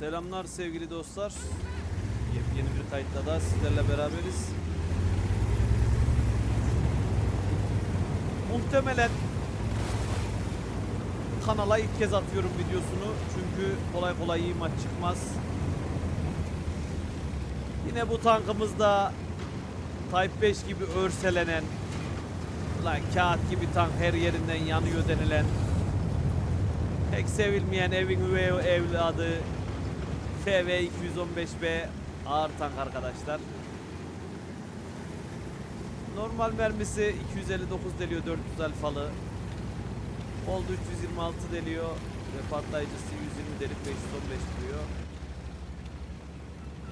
Selamlar sevgili dostlar. Yeni bir kayıtla da sizlerle beraberiz. Muhtemelen kanala ilk kez atıyorum videosunu. Çünkü kolay kolay iyi maç çıkmaz. Yine bu tankımızda Type 5 gibi örselenen lan kağıt gibi tank her yerinden yanıyor denilen pek sevilmeyen evin üvey evladı FV215B ağır tank arkadaşlar. Normal mermisi 259 deliyor 400 alfalı. Oldu 326 deliyor ve patlayıcısı 120 delip 515 vuruyor.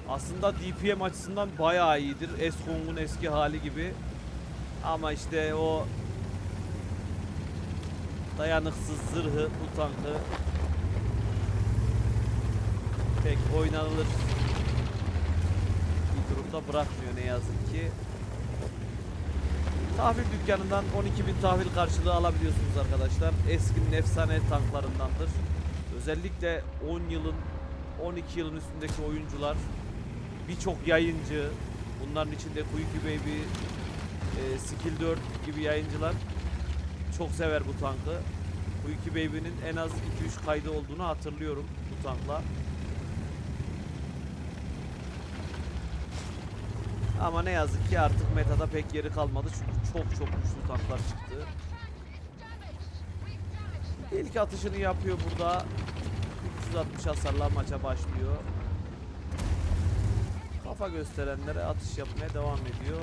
Aslında DPM açısından bayağı iyidir. S-Kong'un eski hali gibi. Ama işte o dayanıksız zırhı bu tankı pek oynanılır bir durumda bırakmıyor ne yazık ki. Tahvil dükkanından 12.000 tahvil karşılığı alabiliyorsunuz arkadaşlar. Eskinin efsane tanklarındandır. Özellikle 10 yılın 12 yılın üstündeki oyuncular birçok yayıncı bunların içinde Quickie Baby e, Skill 4 gibi yayıncılar çok sever bu tankı. Quickie Baby'nin en az 2-3 kaydı olduğunu hatırlıyorum bu tankla. Ama ne yazık ki artık metada pek yeri kalmadı çünkü çok çok güçlü tanklar çıktı. İlk atışını yapıyor burada. 360 hasarla maça başlıyor. Kafa gösterenlere atış yapmaya devam ediyor.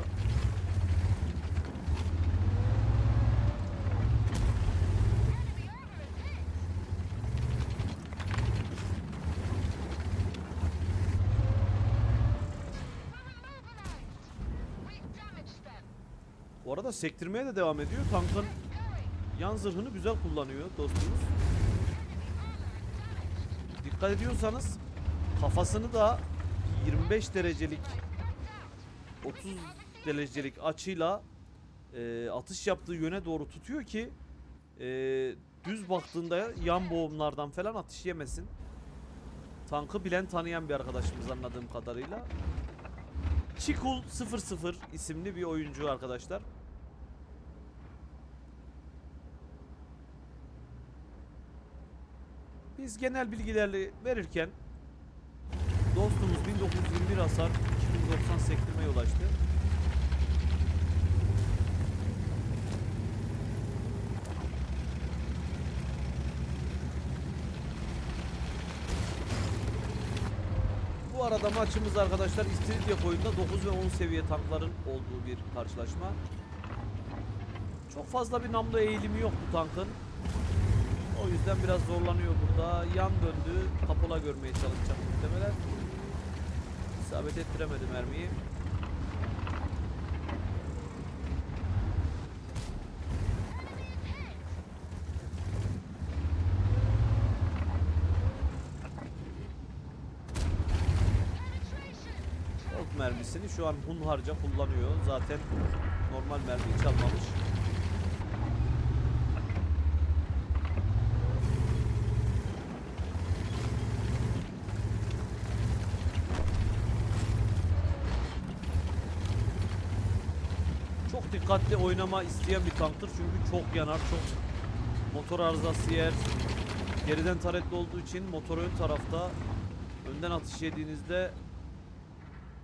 Bu arada sektirmeye de devam ediyor. Tankın yan zırhını güzel kullanıyor dostumuz. Dikkat ediyorsanız kafasını da 25 derecelik 30 derecelik açıyla e, atış yaptığı yöne doğru tutuyor ki e, düz baktığında yan boğumlardan falan atış yemesin. Tankı bilen tanıyan bir arkadaşımız anladığım kadarıyla. Çikul 00 isimli bir oyuncu arkadaşlar. Biz genel bilgilerle verirken dostumuz 1921 hasar 2090 sektirmeye ulaştı. Bu arada maçımız arkadaşlar İstiridye koyunda 9 ve 10 seviye tankların olduğu bir karşılaşma. Çok fazla bir namlu eğilimi yok bu tankın. O yüzden biraz zorlanıyor burada. Yan döndü. Kapola görmeye çalışacak muhtemelen. İsabet ettiremedi mermiyi. Mermisini şu an hunharca kullanıyor. Zaten normal mermiyi çalmamış. Çok dikkatli oynama isteyen bir tanktır çünkü çok yanar, çok motor arızası yer. Geriden taretli olduğu için motor ön tarafta önden atış yediğinizde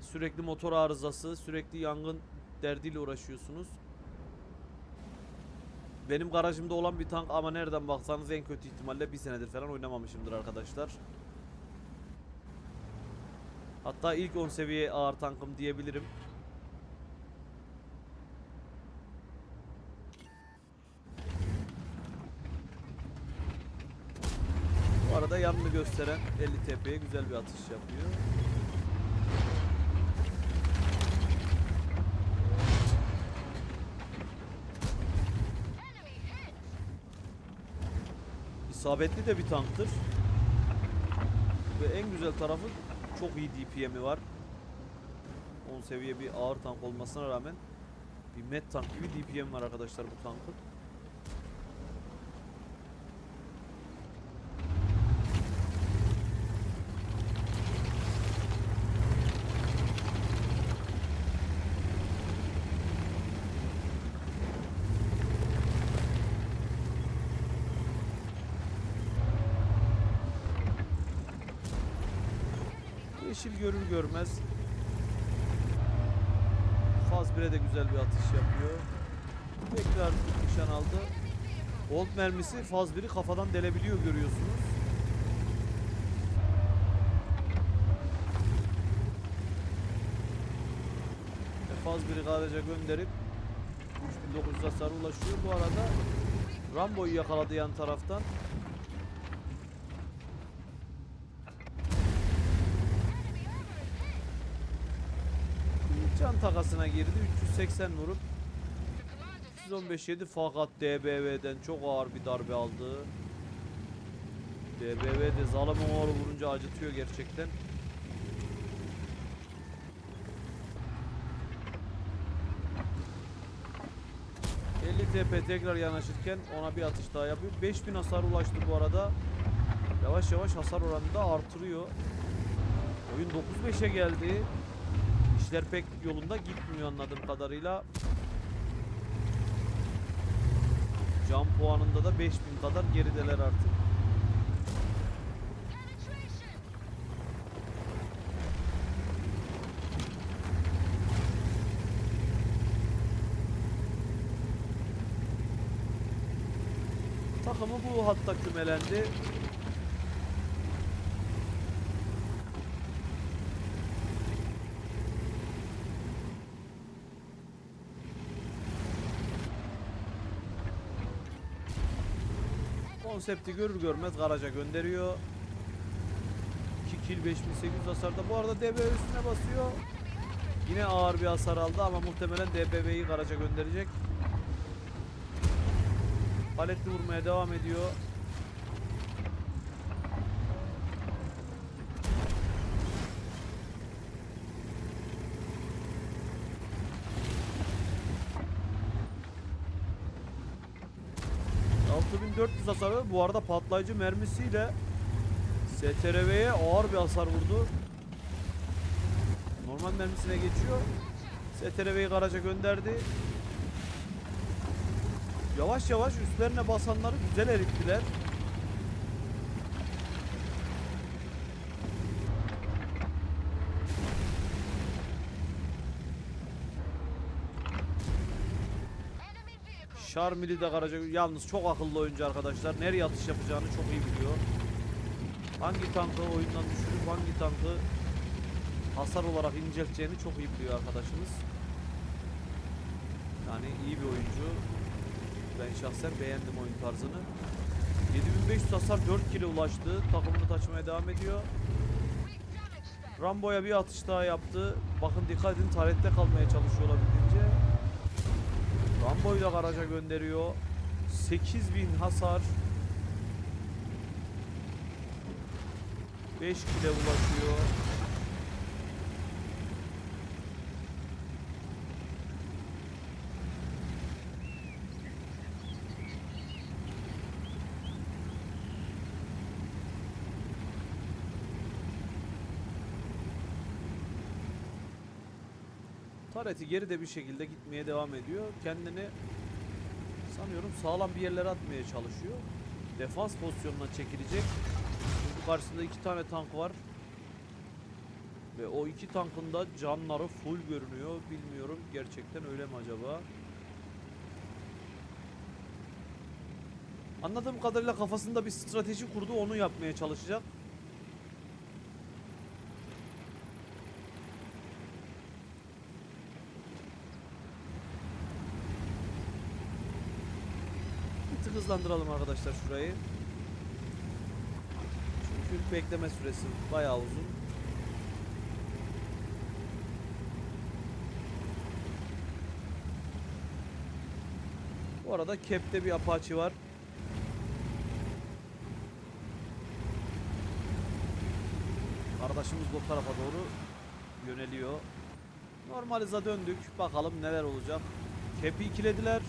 sürekli motor arızası, sürekli yangın derdiyle uğraşıyorsunuz. Benim garajımda olan bir tank ama nereden baksanız en kötü ihtimalle bir senedir falan oynamamışımdır arkadaşlar. Hatta ilk 10 seviye ağır tankım diyebilirim. Bu arada gösteren 50 TP'ye güzel bir atış yapıyor. İsabetli de bir tanktır. Ve en güzel tarafı çok iyi DPM'i var. 10 seviye bir ağır tank olmasına rağmen bir met tank gibi DPM var arkadaşlar bu tankın. Yeşil görür görmez. Faz 1'e de güzel bir atış yapıyor. Tekrar nişan aldı. Bolt mermisi faz 1'i kafadan delebiliyor görüyorsunuz. Ve faz 1'i garaja gönderip 3900 hasar ulaşıyor. Bu arada Rambo'yu yakaladı yan taraftan. Can takasına girdi. 380 vurup 315 yedi fakat DBV'den çok ağır bir darbe aldı. DBV de zalim ağır vurunca acıtıyor gerçekten. ...50 TP tekrar yanaşırken ona bir atış daha yapıyor. 5000 hasar ulaştı bu arada. Yavaş yavaş hasar oranını da artırıyor. Oyun 9-5'e geldi. İşler pek yolunda gitmiyor anladığım kadarıyla. Can puanında da 5000 kadar gerideler artık. Takımı bu hatta kümelendi. Konsepti görür görmez garaja gönderiyor. 2 kill 5800 hasarda. Bu arada DB üstüne basıyor. Yine ağır bir hasar aldı ama muhtemelen DBV'yi garaja gönderecek. Paletli vurmaya devam ediyor. ...6400 hasarı bu arada patlayıcı mermisiyle... STRV'ye ağır bir hasar vurdu. Normal mermisine geçiyor. STRV'yi garaja gönderdi. Yavaş yavaş üstlerine basanları güzel erittiler. Şarmili de garaja yalnız çok akıllı oyuncu arkadaşlar. Nereye atış yapacağını çok iyi biliyor. Hangi tankı oyundan düşürüp hangi tankı hasar olarak incelteceğini çok iyi biliyor arkadaşımız. Yani iyi bir oyuncu. Ben şahsen beğendim oyun tarzını. 7500 hasar 4 kilo ulaştı. Takımını taşımaya devam ediyor. Rambo'ya bir atış daha yaptı. Bakın dikkat edin tarihte kalmaya çalışıyor olabildiğince. Rambo'yu da garaja gönderiyor. 8000 hasar. 5 kile ulaşıyor. Tareti geride bir şekilde gitmeye devam ediyor. Kendini sanıyorum sağlam bir yerlere atmaya çalışıyor. Defans pozisyonuna çekilecek. Çünkü karşısında iki tane tank var. Ve o iki tankın da canları full görünüyor. Bilmiyorum gerçekten öyle mi acaba? Anladığım kadarıyla kafasında bir strateji kurdu. Onu yapmaya çalışacak. Hızlandıralım arkadaşlar şurayı. Çünkü bekleme süresi bayağı uzun. Bu arada Cap'te bir Apache var. Kardeşimiz bu tarafa doğru yöneliyor. Normalize döndük. Bakalım neler olacak. Cap'i ikilediler.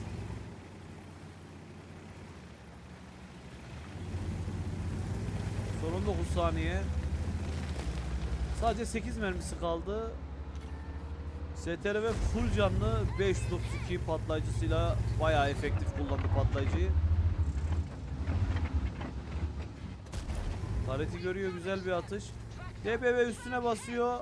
Son 19 saniye. Sadece 8 mermisi kaldı. STRV full canlı 532 patlayıcısıyla bayağı efektif kullandı patlayıcıyı. Tareti görüyor güzel bir atış. DBV üstüne basıyor.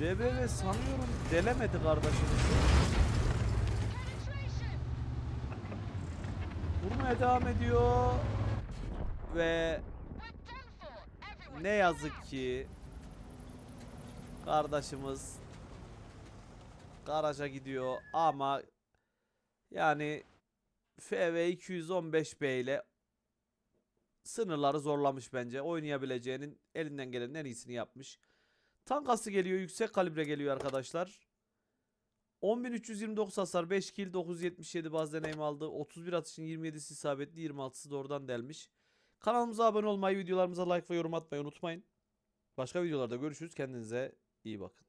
DBV sanıyorum delemedi kardeşimizi. Vurmaya devam ediyor. Ve ne yazık ki kardeşimiz garaja gidiyor ama yani FV 215B ile sınırları zorlamış bence. Oynayabileceğinin elinden gelenin en iyisini yapmış. Tankası geliyor. Yüksek kalibre geliyor arkadaşlar. 10.329 hasar 5 kill 977 baz deneyim aldı. 31 atışın 27'si isabetli 26'sı doğrudan delmiş. Kanalımıza abone olmayı, videolarımıza like ve yorum atmayı unutmayın. Başka videolarda görüşürüz. Kendinize iyi bakın.